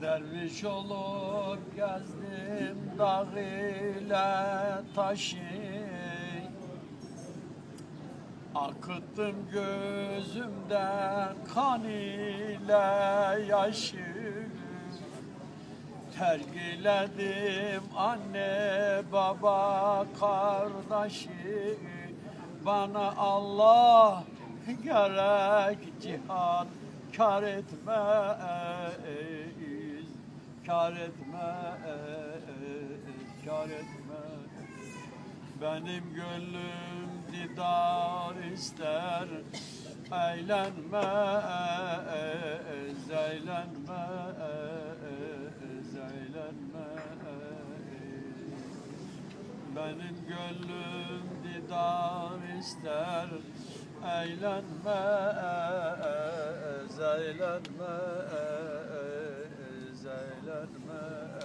Derviş olup gezdim dağ ile taşı Akıttım gözümden kan ile yaşı Tergiledim anne baba kardeşi. Bana Allah gerek cihan kar etmeyiz Kar etmeyiz, kar etmeyiz benim gönlüm didar ister. Eğlenme, eğlenme, eğlenme. Benim gönlüm didar ister. Eğlenme, eğlenme, Fatma